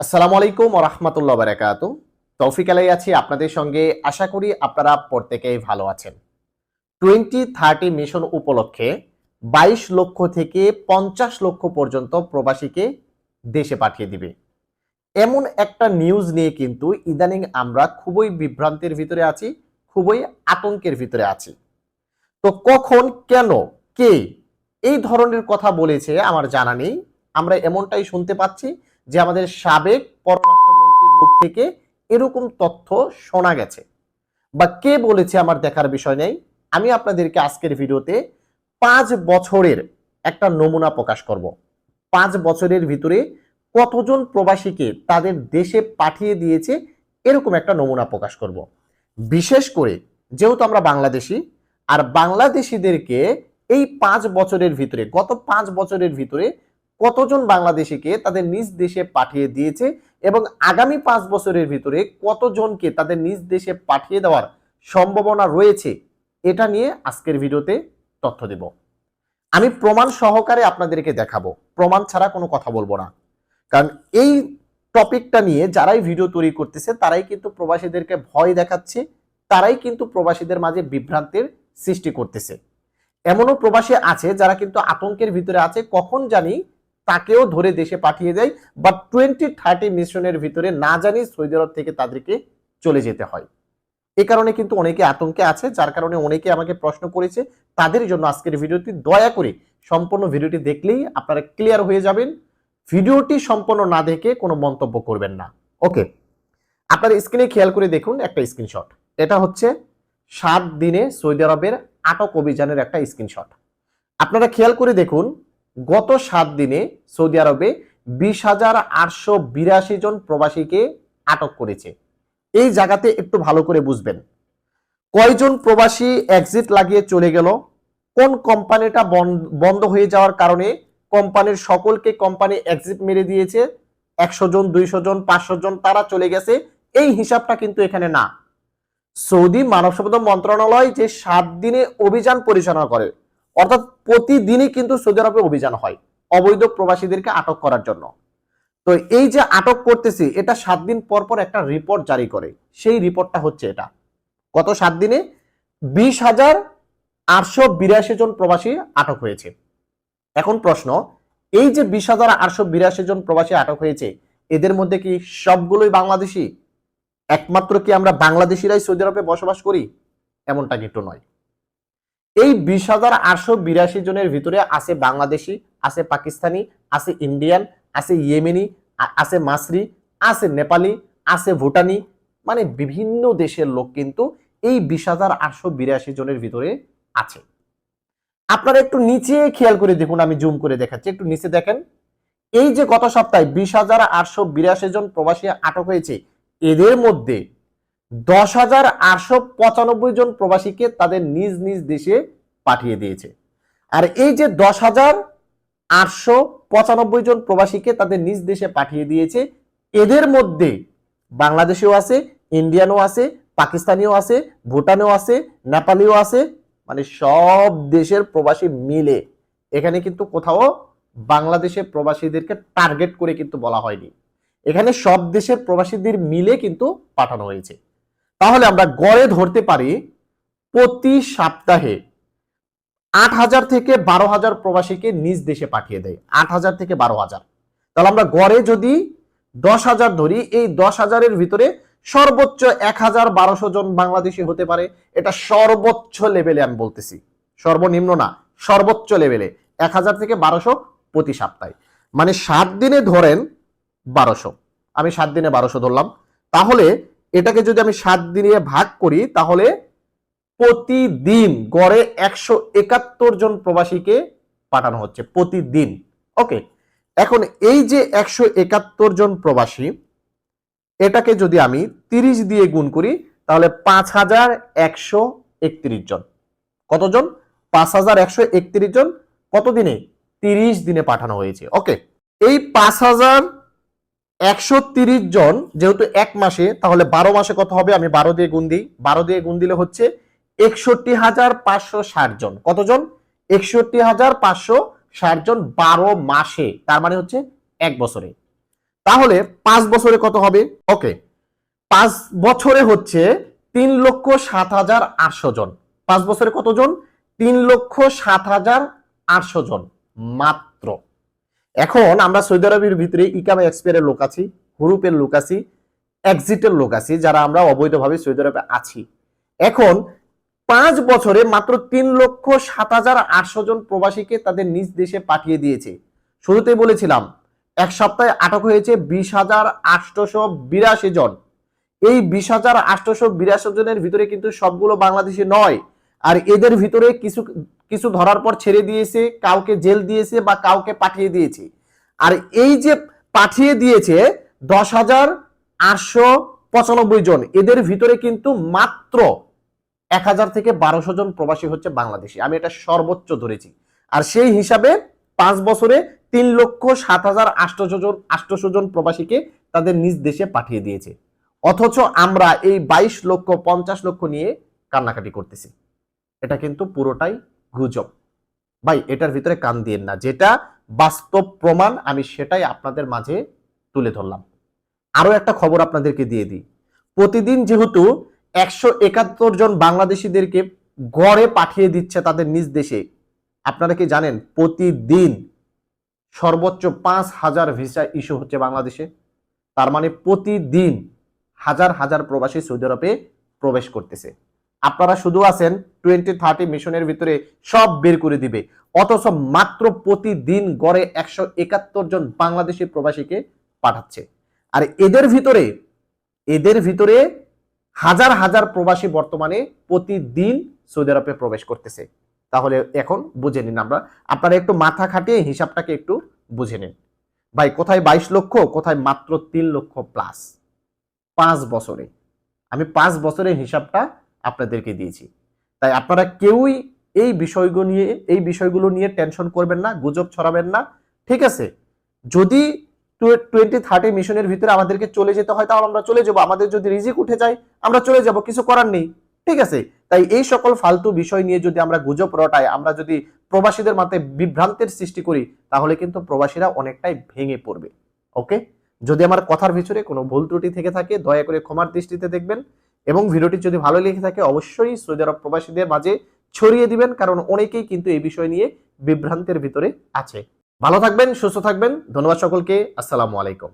আসসালামু আলাইকুম রহমতুল্লাহ বারাকাত। তৌফিক আলাই আছি আপনাদের সঙ্গে। আশা করি আপনারা প্রত্যেকেই ভালো আছেন। টোয়েন্টি থার্টি মিশন উপলক্ষে বাইশ লক্ষ থেকে পঞ্চাশ লক্ষ পর্যন্ত প্রবাসীকে দেশে পাঠিয়ে দিবে। এমন একটা নিউজ নিয়ে কিন্তু ইদানিং আমরা খুবই বিভ্রান্তির ভিতরে আছি, খুবই আতঙ্কের ভিতরে আছি। তো কখন, কেন, কে এই ধরনের কথা বলেছে আমার জানা নেই। আমরা এমনটাই শুনতে পাচ্ছি যে আমাদের সাবেক পররাষ্ট্রমন্ত্রীর মুখ থেকে এরকম তথ্য শোনা গেছে। বা কে বলেছে আমার দেখার বিষয় নেই? আমি আপনাদেরকে আজকের ভিডিওতে পাঁচ বছরের একটা নমুনা প্রকাশ করব। পাঁচ বছরের ভিতরে কতজন প্রবাসীকে তাদের দেশে পাঠিয়ে দিয়েছে এরকম একটা নমুনা প্রকাশ করব। বিশেষ করে যেহেতু আমরা বাংলাদেশি, আর বাংলাদেশিদেরকে এই পাঁচ বছরের ভিতরে, গত পাঁচ বছরের ভিতরে কতজন বাংলাদেশিকে তাদের নিজ দেশে পাঠিয়ে দিয়েছে এবং আগামী পাঁচ বছরের ভিতরে কতজনকে তাদের নিজ দেশে পাঠিয়ে দেওয়ার সম্ভাবনা রয়েছে, এটা নিয়ে আজকের ভিডিওতে তথ্য দেব। আমি প্রমাণ সহকারে আপনাদেরকে দেখাবো। প্রমাণ ছাড়া কোনো কথা বলব না। কারণ এই টপিকটা নিয়ে যারাই ভিডিও তৈরি করতেছে, তারাই কিন্তু প্রবাসীদেরকে ভয় দেখাচ্ছে, তারাই কিন্তু প্রবাসীদের মাঝে বিভ্রান্তির সৃষ্টি করতেছে। এমনও প্রবাসী আছে যারা কিন্তু আতঙ্কের ভিতরে আছে, কখন জানি তাকেও ধরে দেশে পাঠিয়ে দেয় বা টোয়েন্টি থার্টি মিশনের ভিতরে না জানি সৌদি আরব থেকে তাদেরকে চলে যেতে হয়। এ কারণে কিন্তু অনেকে আতঙ্কে আছে, যার কারণে অনেকে আমাকে প্রশ্ন করেছে। তাদের জন্য আজকের ভিডিওটি দয়া করে সম্পূর্ণ ভিডিওটি দেখলেই আপনারা ক্লিয়ার হয়ে যাবেন। ভিডিওটি সম্পূর্ণ না দেখে কোনো মন্তব্য করবেন না। ওকে, আপনার স্ক্রিনে খেয়াল করে দেখুন একটা স্ক্রিনশট এটা হচ্ছে সাত দিনে সৌদি আরবের আটক অভিযানের একটা স্ক্রিনশট আপনারা খেয়াল করে দেখুন গত সাত দিনে সৌদি আরবে বিশ হাজার আটশো বিরাশি জন প্রবাসীকে আটক করেছে। এই জায়গাতে একটু ভালো করে বুঝবেন। কয়জন প্রবাসী এক্সিট লাগিয়ে চলে গেল? কোন কোম্পানিটা বন্ধ হয়ে যাওয়ার কারণে কোম্পানির সকলকে কোম্পানি এক্সিট মেরে দিয়েছে? একশো জন, দুইশো জন, পাঁচশো জন তারা চলে গেছে। এই হিসাবটা কিন্তু এখানে না। সৌদি মানব সম্পদ মন্ত্রণালয় যে সাত দিনে অভিযান পরিচালনা করে অর্থাৎ প্রতিদিনই কিন্তু সৌদি আরবে অভিযান হয় অবৈধ প্রবাসীদেরকে আটক করার জন্য। তো এই যে আটক করতেছি, এটা সাত দিন পর পর একটা রিপোর্ট জারি করে। সেই রিপোর্টটা হচ্ছে এটা। গত সাত দিনে বিশ হাজার আটশো বিরাশি জন প্রবাসী আটক হয়েছে। এখন প্রশ্ন, এই যে বিশ হাজার আটশো বিরাশি জন প্রবাসী আটক হয়েছে, এদের মধ্যে কি সবগুলোই বাংলাদেশি? একমাত্র কি আমরা বাংলাদেশিরাই সৌদি আরবে বসবাস করি? এমনটা কিন্তু নয়। এই বিশ হাজার আটশো বিরাশি জনের ভিতরে আছে বাংলাদেশি, আছে পাকিস্তানি, আছে ইন্ডিয়ান, আছে ইয়েমেনি আছে মাসরি, আছে নেপালি, আছে ভুটানি মানে বিভিন্ন দেশের লোক কিন্তু এই বিশ হাজার আটশো বিরাশি জনের ভিতরে আছে। আপনারা একটু নিচে খেয়াল করে দেখুন, আমি জুম করে দেখাচ্ছি। একটু নিচে দেখেন। এই যে গত সপ্তাহে বিশ হাজার আটশো বিরাশি জন প্রবাসী আটক হয়েছে, এদের মধ্যে দশ হাজার আটশো পঁচানব্বই জন প্রবাসীকে তাদের নিজ নিজ দেশে পাঠিয়ে দিয়েছে। আর এই যে দশ হাজার আটশো পঁচানব্বই জন প্রবাসীকে তাদের নিজ দেশে পাঠিয়ে দিয়েছে, এদের মধ্যে বাংলাদেশেও আছে, ইন্ডিয়ানও আছে, পাকিস্তানিও আছে, ভুটানেও আছে, নেপালিও আছে মানে সব দেশের প্রবাসী মিলে। এখানে কিন্তু কোথাও বাংলাদেশের প্রবাসীদেরকে টার্গেট করে কিন্তু বলা হয়নি। এখানে সব দেশের প্রবাসীদের মিলে কিন্তু পাঠানো হয়েছে। তাহলে আমরা গড়ে ধরতে পারি প্রতি সপ্তাহে আট হাজার থেকে বারো হাজার প্রবাসীকে নিজ দেশে পাঠিয়ে দেয়। আট হাজার থেকে বারো হাজার। তাহলে আমরা গড়ে যদি দশ হাজার ধরি, এই দশ হাজারের ভিতরে সর্বোচ্চ এক হাজার বারোশো জন বাংলাদেশি হতে পারে। এটা সর্বোচ্চ লেভেলে আমি বলতেছি। সর্বনিম্ন না, সর্বোচ্চ লেভেলে এক হাজার থেকে বারোশো প্রতি সপ্তাহে। মানে সাত দিনে ধরেন বারোশো। আমি সাত দিনে বারোশো ধরলাম। তাহলে এটাকে যদি আমি সাত দিনে ভাগ করি, তাহলে প্রতিদিন গড়ে একশো একাত্তর জন প্রবাসীকে পাঠানো হচ্ছে, প্রতিদিন। ওকে এখন এই যে একশো একাত্তর জন প্রবাসী, এটাকে যদি আমি তিরিশ দিয়ে গুণ করি, তাহলে পাঁচ হাজার একশো একত্রিশ জন। কতজন? পাঁচ হাজার একশো একত্রিশ জন কত দিনে তিরিশ দিনে পাঠানো হয়েছে। ওকে এই পাঁচ হাজার একশো তিরিশ জন, যেহেতু এক মাসে, তাহলে বারো মাসে কত হবে? আমি বারো দিয়ে গুণ দিই। বারো দিয়ে গুণ দিলে হচ্ছে একষট্টি হাজার পাঁচশো ষাট জন। কতজন? একষট্টি হাজার পাঁচশো ষাট জন বারো মাসে, তার মানে হচ্ছে এক বছরে। তাহলে পাঁচ বছরে কত হবে? ওকে, পাঁচ বছরে হচ্ছে তিন লক্ষ সাত হাজার আটশো জন। পাঁচ বছরে কতজন? তিন লক্ষ সাত হাজার আটশো জন। মাত্র এখন আমরা সৌদি আরবের ভিতরে ইকামা এক্সপায়ারের লোক আছি, হুরুপের লোক আছি, এক্সিটের লোক আছি, যারা আমরা অবৈধভাবে সৌদি আরবে আছি। এখন পাঁচ বছরে মাত্র তিন লক্ষ সাত হাজার আটশো জন প্রবাসীকে তাদের নিজ দেশে পাঠিয়ে দিয়েছে। শুরুতেই বলেছিলাম, এক সপ্তাহে আটক হয়েছে বিশ হাজার আটশোশো বিরাশি জন। এই বিশ হাজার আটশোশো বিরাশি জনের ভিতরে কিন্তু সবগুলো বাংলাদেশি নয়, আর এদের ভিতরে কিছু কিছু ধরার পর ছেড়ে দিয়েছে, কাউকে জেল দিয়েছে বা কাউকে পাঠিয়ে দিয়েছে। আর এই যে পাঠিয়ে দিয়েছে দশ হাজার আটশো পঁচানব্বই জন, এদের ভিতরে কিন্তু মাত্র এক হাজার থেকে বারোশো জন প্রবাসী হচ্ছে বাংলাদেশি। আমি এটা সর্বোচ্চ ধরেছি। আর সেই হিসাবে পাঁচ বছরে তিন লক্ষ সাত হাজার আটশো জন আটশো জন প্রবাসীকে তাদের নিজ দেশে পাঠিয়ে দিয়েছে। অথচ আমরা এই বাইশ লক্ষ পঞ্চাশ লক্ষ নিয়ে কান্নাকাটি করতেছি। এটা কিন্তু পুরোটাই গুজব। ভাই, এটার ভিতরে কান দিয়েন না। যেটা বাস্তব প্রমাণ, আমি সেটাই আপনাদের মাঝে তুলে ধরলাম। আরও একটা খবর আপনাদেরকে দিয়ে দিই। প্রতিদিন যেহেতু একশো একাত্তর জন বাংলাদেশিদেরকে গড়ে পাঠিয়ে দিচ্ছে তাদের নিজ দেশে, আপনারা কি জানেন, প্রতিদিন সর্বোচ্চ পাঁচ হাজার ভিসা ইস্যু হচ্ছে বাংলাদেশে। তার মানে প্রতিদিন হাজার হাজার প্রবাসী সৌদি আরবে প্রবেশ করতেছে। আপনারা শুধু আছেন টোয়েন্টি থার্টি মিশনের ভিতরে সব বের করে দিবে। অথচ মাত্র প্রতিদিন গড়ে একশো একাত্তর জন বাংলাদেশি প্রবাসীকে পাঠাচ্ছে। আর এদের ভিতরে এদের ভিতরে হাজার হাজার প্রবাসী বর্তমানে প্রতিদিন সৌদি আরবে প্রবেশ করতেছে। তাহলে এখন বুঝে নিন আমরা। আপনারা একটু মাথা খাটিয়ে হিসাবটাকে একটু বুঝে নিন। ভাই, কোথায় বাইশ লক্ষ, কোথায় মাত্র তিন লক্ষ প্লাস পাঁচ বছরে। আমি পাঁচ বছরের হিসাবটা আপনাদেরকে দিয়েছি। তাই আপনারা কেউই এই বিষয়গুলো নিয়ে, এই বিষয়গুলো নিয়ে টেনশন করবেন না, গুজব ছড়াবেন না। ঠিক আছে? যদি টোয়েন্টি থার্টি মিশনের ভিতরে আমাদেরকে চলে যেতে হয়, তাহলে আমরা চলে যাব। আমাদের যদি রিজিক উঠে যায়, আমরা চলে যাব, কিছু করার নেই। ঠিক আছে? তাই এই সকল ফালতু বিষয় নিয়ে যদি আমরা গুজব রটাই, আমরা যদি প্রবাসীদের মাথায় বিভ্রান্তের সৃষ্টি করি, তাহলে কিন্তু প্রবাসীরা অনেকটাই ভেঙে পড়বে। ওকে? যদি আমার কথার ভিতরে কোনো ভুল ত্রুটি থেকে থাকে, দয়া করে ক্ষমার দৃষ্টিতে দেখবেন। এবং ভিডিওটি যদি ভালো লেগে থাকে, অবশ্যই সৌদি আরব প্রবাসীদের মাঝে ছড়িয়ে দিবেন, কারণ অনেকেই কিন্তু এই বিষয় নিয়ে বিভ্রান্তের ভিতরে আছে। ভালো থাকবেন, সুস্থ থাকবেন। ধন্যবাদ সকলকে। আসসালামু আলাইকুম।